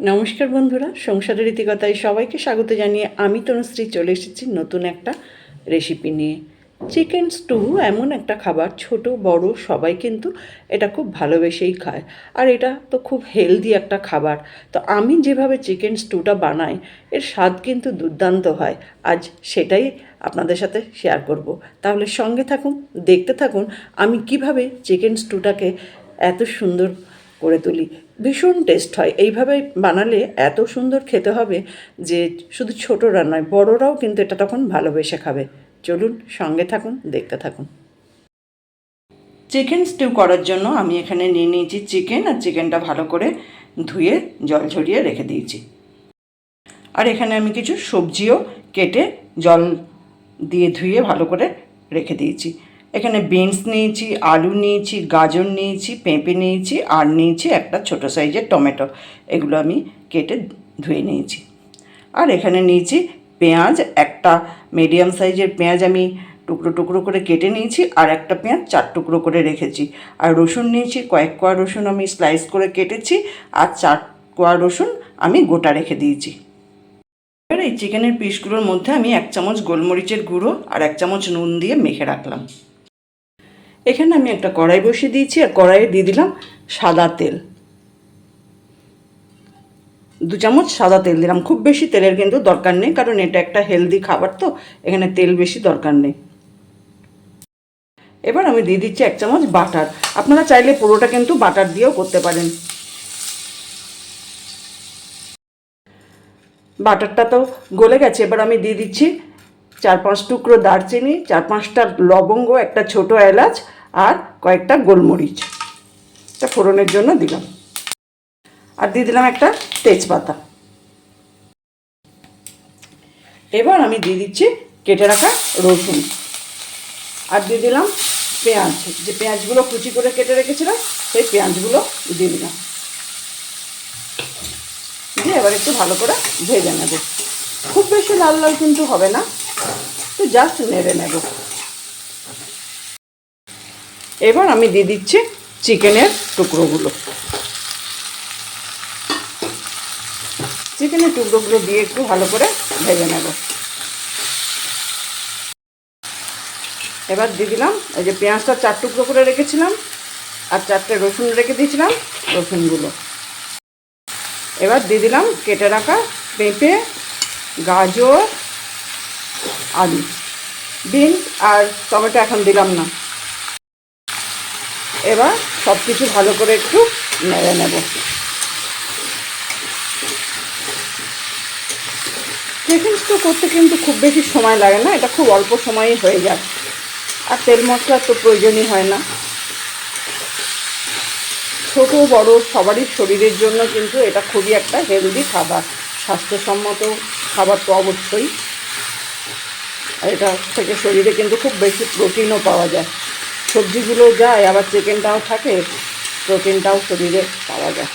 নমস্কার বন্ধুরা, সংসারের রীতিকতায় সবাইকে স্বাগত জানিয়ে আমি তনুশ্রী চলে এসেছি নতুন একটা রেসিপি নিয়ে। চিকেন স্টু এমন একটা খাবার, ছোট, বড়, সবাই কিন্তু এটা খুব ভালোবেসেই খায়। আর এটা তো খুব হেলদি একটা খাবার। তো আমি যেভাবে চিকেন স্টুটা বানাই, এর স্বাদ কিন্তু দুর্দান্ত হয়। আজ সেটাই আপনাদের সাথে শেয়ার করব। তাহলে সঙ্গে থাকুন, দেখতে থাকুন, আমি কীভাবে চিকেন স্টুটাকে এত সুন্দর করে তুলি। ভীষণ টেস্ট হয়। এইভাবে বানালে এত সুন্দর খেতে হবে যে শুধু ছোটরা নয়, বড়রাও কিন্তু এটা তখন ভালোবেসে খাবে। চলুন সঙ্গে থাকুন, দেখতে থাকুন। চিকেন স্টিউ করার জন্য আমি এখানে নিয়ে নিয়েছি চিকেন আর চিকেনটা ভালো করে ধুয়ে, জল ঝরিয়ে রেখে দিয়েছি। আর এখানে আমি কিছু সবজিও কেটে জল দিয়ে ধুয়ে ভালো করে রেখে দিয়েছি। এখানে বিনস নিয়েছি, আলু নিয়েছি, গাজর নিয়েছি, পেঁপে নিয়েছি, আর নিয়েছি একটা ছোট সাইজের টমেটো। এগুলো আমি কেটে ধুয়ে নিয়েছি। আর এখানে নিয়েছি পেঁয়াজ, একটা মিডিয়াম সাইজের পেঁয়াজ আমি টুকরো টুকরো করে কেটে নিয়েছি, আর একটা পেঁয়াজ চার টুকরো করে রেখেছি। আর রসুন নিয়েছি, কয়েক কোয়া রসুন আমি স্লাইস করে কেটেছি, আর চার কোয়া রসুন আমি গোটা রেখে দিয়েছি। এবার এই চিকেনের পিসগুলোর মধ্যে আমি এক চামচ গোলমরিচের গুঁড়ো আর এক চামচ নুন দিয়ে মেখে রাখলাম। এখানে আমি একটা কড়াই বসিয়ে দিয়েছি, আর কড়াইয়ে দিয়ে দিলাম সাদা তেল। দু চামচ সাদা তেল দিলাম। খুব বেশি তেলের কিন্তু দরকার নেই, কারণ এটা একটা হেলদি খাবার তো, এখানে তেল বেশি দরকার নেই। এবার আমি দিয়ে দিচ্ছি এক চামচ বাটার। আপনারা চাইলে পুরোটা কিন্তু বাটার দিয়েও করতে পারেন। বাটারটা তো গলে গেছে, এবার আমি দিয়ে দিচ্ছি চার পাঁচ টুকরো দারচিনি, চার পাঁচটা লবঙ্গ, একটা ছোট এলাচ আর কয়েকটা গোলমরিচ। এটা ফোড়নের জন্য দিলাম। আর দিয়ে দিলাম একটা তেজপাতা। এবার আমি দিয়ে দিচ্ছি কেটে রাখা রসুন। আর দিয়ে দিলাম পেঁয়াজ। যে পেঁয়াজগুলো কুচি করে কেটে রেখেছিলাম, সেই পেঁয়াজগুলো দিয়ে দিলাম। দিয়ে এবার একটু ভালো করে ভেজে নেব। খুব বেশি লাল লাল কিন্তু হবে না। তো জাস্ট নেড়ে নেব। এবার আমি দিয়ে দিচ্ছি চিকেনের টুকরোগুলো। চিকেনের টুকরোগুলো দিয়ে একটু ভালো করে ভেজে নেব। এবার দিয়ে দিলাম, এই যে পেঁয়াজটা চার টুকরো করে রেখেছিলাম, আর চারটে রসুন রেখে দিয়েছিলাম রসুনগুলো। এবার দিয়ে দিলাম কেটে রাখা পেঁপে, গাজর, আলু, বিনস আর টমেটো এখন দিলাম না। এবার সব কিছু ভালো করে একটু নেড়ে নেব। স্টু করতে কিন্তু খুব বেশি সময় লাগে না, এটা খুব অল্প সময়ে হয়ে যায়। আর তেল মশলার তো প্রয়োজনই হয় না। ছোট, বড় সবারই শরীরের জন্য কিন্তু এটা খুবই একটা হেলদি খাবার। স্বাস্থ্যসম্মত খাবার তো অবশ্যই। এটা থেকে শরীরে কিন্তু খুব বেশি প্রোটিনও পাওয়া যায়। সবজিগুলো যায়, আবার চিকেনটাও থাকে প্রোটিনটাও শরীরে পাওয়া যায়।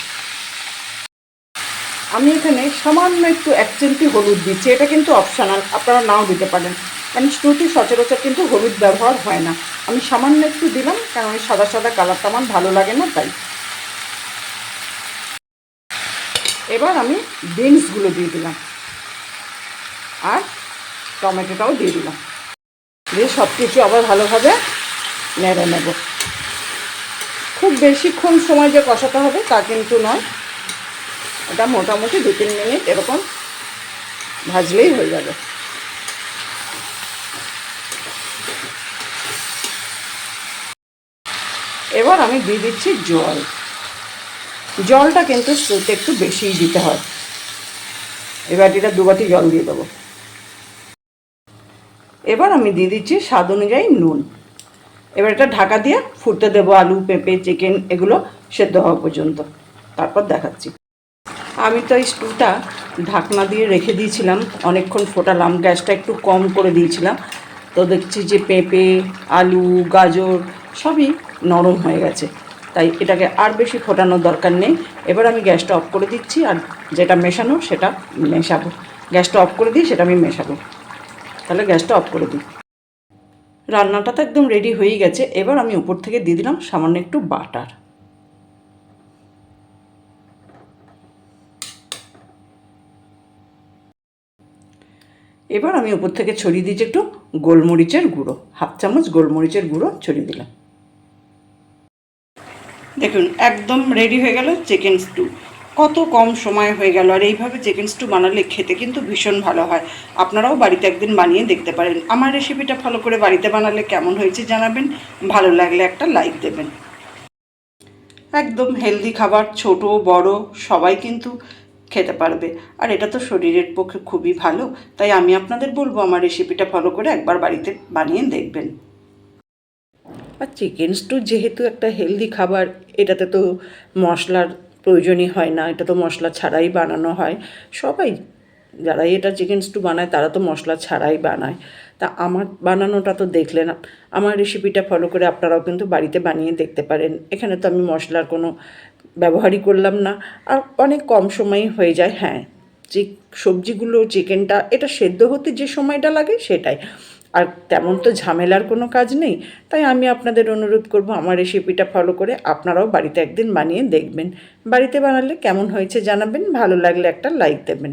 আমি এখানে সামান্য একটু এক চিমটি হলুদ দিচ্ছি, এটা কিন্তু অপশনাল আপনারা নাও দিতে পারেন। কারণ স্টুটি সচরাচর কিন্তু হলুদ ব্যবহার হয় না। আমি সামান্য একটু দিলাম, কারণ ওই সাদা সাদা কালারটা আমার ভালো লাগে না, তাই। এবার আমি বিনসগুলো দিয়ে দিলাম। আর টমেটোটাও দিয়ে দিলাম। দিয়ে সব কিছু আবার ভালোভাবে নেড়ে নেব। খুব বেশিক্ষণ সময় যে কষাতে হবে তা কিন্তু নয়। এটা মোটামুটি দু তিন মিনিট এরকম ভাজলেই হয়ে যাবে। এবার আমি দিয়ে দিচ্ছি জল। জলটা কিন্তু স্টুতে একটু বেশিই দিতে হয়। এই বাটিটা দু বাটি জল দিয়ে দেবো। এবার আমি দিয়ে দিচ্ছি স্বাদ অনুযায়ী নুন। এবার এটা ঢাকা দিয়ে ফুটতে দেবো আলু, পেঁপে চিকেন এগুলো সেদ্ধ হওয়া পর্যন্ত। তারপর দেখাচ্ছি। আমি তো এই স্টুটা ঢাকনা দিয়ে রেখে দিয়েছিলাম, অনেকক্ষণ ফোটালাম, গ্যাসটা একটু কম করে দিয়েছিলাম। তো দেখছি যে পেঁপে, আলু, গাজর সবই নরম হয়ে গেছে। তাই এটাকে আর বেশি ফোটানোর দরকার নেই। এবার আমি গ্যাসটা অফ করে দিচ্ছি আর যেটা মেশানো সেটা মেশাবো। গ্যাসটা অফ করে দিই, সেটা আমি মেশাবো। তাহলে গ্যাসটা অফ করে দিই। রান্নাটা তো একদম রেডি হয়ে গেছে। এবার আমি উপর থেকে দিয়ে দিলাম সামান্য একটু বাটার। এবার আমি উপর থেকে ছড়িয়ে দিয়েছি একটু গোলমরিচের গুঁড়ো। হাফ চামচ গোলমরিচের গুঁড়ো ছড়িয়ে দিলাম। দেখুন, একদম রেডি হয়ে গেল চিকেন স্টু কত কম সময় হয়ে গেল আর এইভাবে চিকেন স্টু বানালে খেতে কিন্তু ভীষণ ভালো হয়। আপনারাও বাড়িতে একদিন বানিয়ে দেখতে পারেন। আমার রেসিপিটা ফলো করে বাড়িতে বানালে কেমন হয়েছে জানাবেন। ভালো লাগলে একটা লাইক দেবেন। একদম হেলদি খাবার, ছোট, বড়, সবাই কিন্তু খেতে পারবে। আর এটা তো শরীরের পক্ষে খুবই ভালো। তাই আমি আপনাদের বলব আমার রেসিপিটা ফলো করে একবার বাড়িতে বানিয়ে দেখবেন। আর চিকেন স্টু যেহেতু একটা হেলদি খাবার, এটাতে তো মশলার প্রয়োজনই হয় না, এটা তো মশলা ছাড়াই বানানো হয়। সবাই যারাই এটা চিকেন স্টু বানায়, তারা তো মশলা ছাড়াই বানায়। তা আমার বানানোটা তো দেখলেন, আমার রেসিপিটা ফলো করে আপনারাও কিন্তু বাড়িতে বানিয়ে দেখতে পারেন। এখানে তো আমি মশলার কোনো ব্যবহারই করলাম না। আর অনেক কম সময়ই হয়ে যায় হ্যাঁ। যে সবজিগুলো চিকেনটা এটা সেদ্ধ হতে যে সময়টা লাগে সেটাই। আর তেমন তো ঝামেলার কোনো কাজ নেই। তাই আমি আপনাদের অনুরোধ করব আমার রেসিপিটা ফলো করে আপনারাও বাড়িতে একদিন বানিয়ে দেখবেন। বাড়িতে বানালে কেমন হয়েছে জানাবেন, ভালো লাগলে একটা লাইক দেবেন।